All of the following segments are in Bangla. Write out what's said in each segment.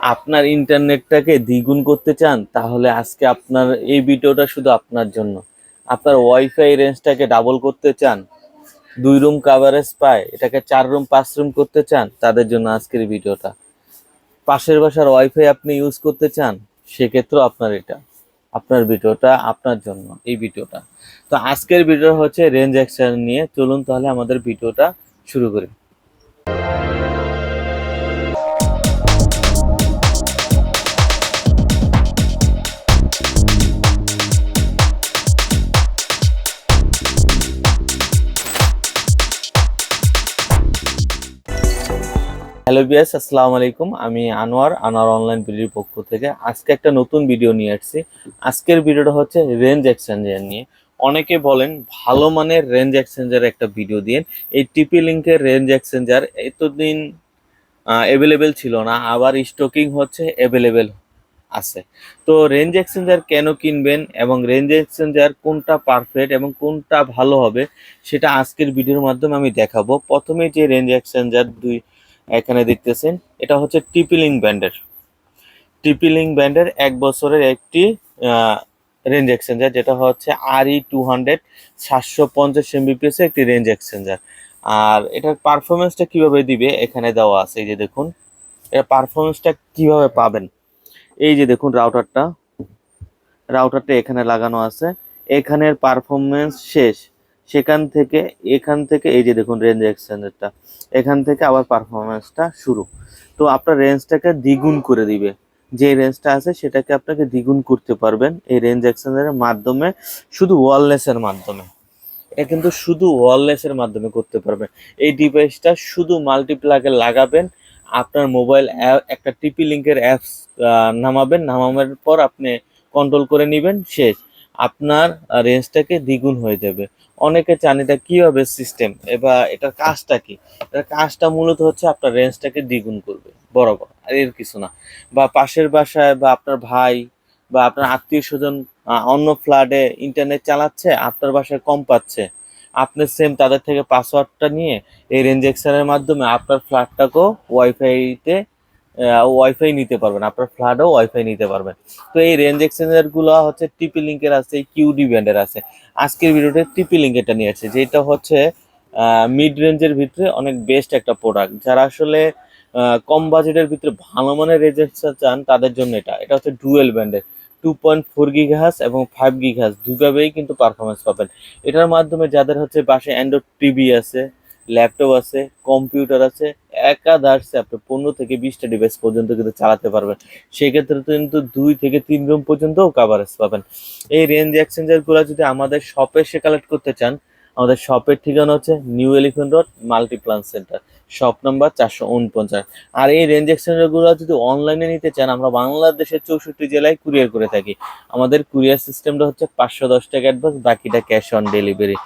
আপনার ইন্টারনেটটাকে দ্বিগুণ করতে চান, তাহলে আজকে আপনার এই ভিডিওটা শুধু আপনার জন্য। আপনার ওয়াইফাই রেঞ্জটাকে ডাবল করতে চান, দুই রুম কাভারেজ পায়, এটাকে চার রুম পাঁচ রুম করতে চান, তাদের জন্য আজকের ভিডিওটা। পাশের বাসার ওয়াইফাই আপনি ইউজ করতে চান, সেক্ষেত্রেও আপনার এটা, আপনার ভিডিওটা আপনার জন্য, এই ভিডিওটা। তো আজকের ভিডিও হচ্ছে রেঞ্জ অ্যাকশন নিয়ে, চলুন তাহলে আমাদের ভিডিওটা শুরু করি। হ্যালো বিয়াস আসসালামু আলাইকুম। আমি আনোয়ার আনোয়ার অনলাইন ভিডিওর পক্ষ থেকে আজকে একটা নতুন ভিডিও নিয়ে আসছি। আজকের ভিডিওটা হচ্ছে রেঞ্জ এক্সচেঞ্জার নিয়ে। অনেকে বলেন, ভালো মানের রেঞ্জ এক্সচেঞ্জার একটা ভিডিও দিন এই টিপি লিঙ্কের রেঞ্জ এক্সচেঞ্জার এতদিন অ্যাভেলেবেল ছিল না। আবার স্টকিং হচ্ছে অ্যাভেলেবেল আছে। তো রেঞ্জ এক্সচেঞ্জার কেন কিনবেন এবং রেঞ্জ এক্সচেঞ্জার কোনটা পারফেক্ট এবং কোনটা ভালো হবে, সেটা আজকের ভিডিওর মাধ্যমে আমি দেখাবো। প্রথমে যে রেঞ্জ এক্সচেঞ্জার দুই এখানে দেখতেছেন, এটা হচ্ছে টিপিলিং ব্যান্ডের। টিপিলিং ব্যান্ডের এক বছরের একটি রেঞ্জ এক্সচেঞ্জার, যেটা হচ্ছে আর ই টু হান্ড্রেড সাতশো পঞ্চাশ এমবিপিএস একটি রেঞ্জ এক্সচেঞ্জার। আর এটার পারফরমেন্সটা কীভাবে দিবে, এখানে দেওয়া আছে, এই যে দেখুন। এর পারফরমেন্সটা কীভাবে পাবেন? এই যে দেখুন রাউটারটা। রাউটারটা এখানে লাগানো আছে। এখানের পারফরমেন্স শেষ। সেখান থেকে, এখান থেকে, এই যে দেখুন রেঞ্জ এক্সচেঞ্জারটা এখান থেকে আবার পারফরমেন্সটা শুরু। তো আপনার রেঞ্জটাকে দ্বিগুণ করে দিবে। যে রেঞ্জটা আছে সেটাকে আপনাকে দ্বিগুণ করতে পারবেন এই রেঞ্জ এক্সচেঞ্জারের মাধ্যমে, শুধু ওয়ারলেসের মাধ্যমে। এটা কিন্তু শুধু ওয়ারলেসের মাধ্যমে করতে পারবেন। এই ডিভাইসটা শুধু মাল্টিপ্লাগে লাগাবেন, আপনার মোবাইল একটা টিপি লিঙ্কের অ্যাপস নামাবেন, নামানোর পর আপনি কন্ট্রোল করে নেবেন, শেষ। আপনার রেঞ্জটাকে দ্বিগুণ হয়ে যাবে। অনেকে চান এটা কীভাবে সিস্টেম এবার এটার কাজটা কি? এটার কাজটা মূলত হচ্ছে আপনার রেঞ্জটাকে দ্বিগুণ করবে। বরাবর, আর এর কিছু না। বা পাশের বাসায় বা আপনার ভাই বা আপনার আত্মীয় স্বজন অন্য ফ্ল্যাটে ইন্টারনেট চালাচ্ছে, আপনার বাসায় কম পাচ্ছে। আপনি সেম তাদের থেকে পাসওয়ার্ডটা নিয়ে এই রেঞ্জ এক্সারের মাধ্যমে আপনার ফ্ল্যাটটাকেও ওয়াইফাইতে ওয়াইফাই নিতে পারবেন। আপনার ফ্ল্যাটেও ওয়াইফাই নিতে পারবেন। তো এই রেঞ্জ এক্সচেঞ্জারগুলো হচ্ছে টিপি লিঙ্কের আছে কিউডি ব্যান্ডের আছে। আজকের ভিডিওতে টিপি লিঙ্কেরটা নিয়ে আসছে, যেটা হচ্ছে মিড রেঞ্জের ভিতরে অনেক বেস্ট একটা প্রোডাক্ট যারা আসলে কম বাজেটের ভিতরে ভালো মানের রেঞ্জের চান, তাদের জন্য এটা। এটা হচ্ছে ডুয়েল ব্যান্ডের টু পয়েন্ট ফোর গিঘাস এবং ফাইভ গিঘাস দুভাবেই কিন্তু পারফরমেন্স পাবেন। এটার মাধ্যমে যাদের হচ্ছে বাসে অ্যান্ড্রয়েড টিভি আছে ল্যাপটপ আছে, কম্পিউটার আছে একাধারসে আপনি পনেরো থেকে বিশটা ডিভাইস পর্যন্ত কিন্তু চালাতে পারবেন। সেক্ষেত্রে কিন্তু দুই থেকে তিন রুম পর্যন্তও কাভারেজ পাবেন। এই রেঞ্জ এক্সচেঞ্জারগুলো যদি আমাদের শপে এসে কালেক্ট করতে চান, আমাদের শপের ঠিকানা হচ্ছে New Elephant Road Multiplan Center shop number চারশো উনপঞ্চাশ। আর এই রেঞ্জ এক্সচেঞ্জারগুলো যদি অনলাইনে নিতে চান, আমরা বাংলাদেশের চৌষট্টি জেলায় কুরিয়ার করে থাকি। আমাদের কুরিয়ার সিস্টেমটা হচ্ছে পাঁচশো দশ টাকা অ্যাডভান্স বাকিটা ক্যাশ অন ডেলিভারি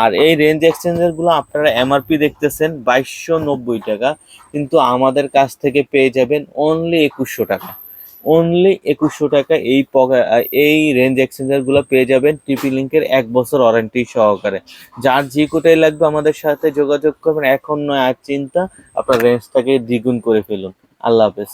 আর এই রেঞ্জ এক্সচেঞ্জারগুলো আপনারা এমআরপি দেখতেছেন বাইশশো নব্বই টাকা, কিন্তু আমাদের কাছ থেকে পেয়ে যাবেন অনলি একুশশো টাকা। অনলি একুশশো টাকা এই এই রেঞ্জ এক্সচেঞ্জারগুলো পেয়ে যাবেন টিপি লিঙ্কের এক বছর ওয়ারেন্টি সহকারে। যার যে কোটাই লাগবে আমাদের সাথে যোগাযোগ করবেন, এখন নয় আর চিন্তা, আপনার রেঞ্জটাকে দ্বিগুণ করে ফেলুন। আল্লাহ হাফেজ।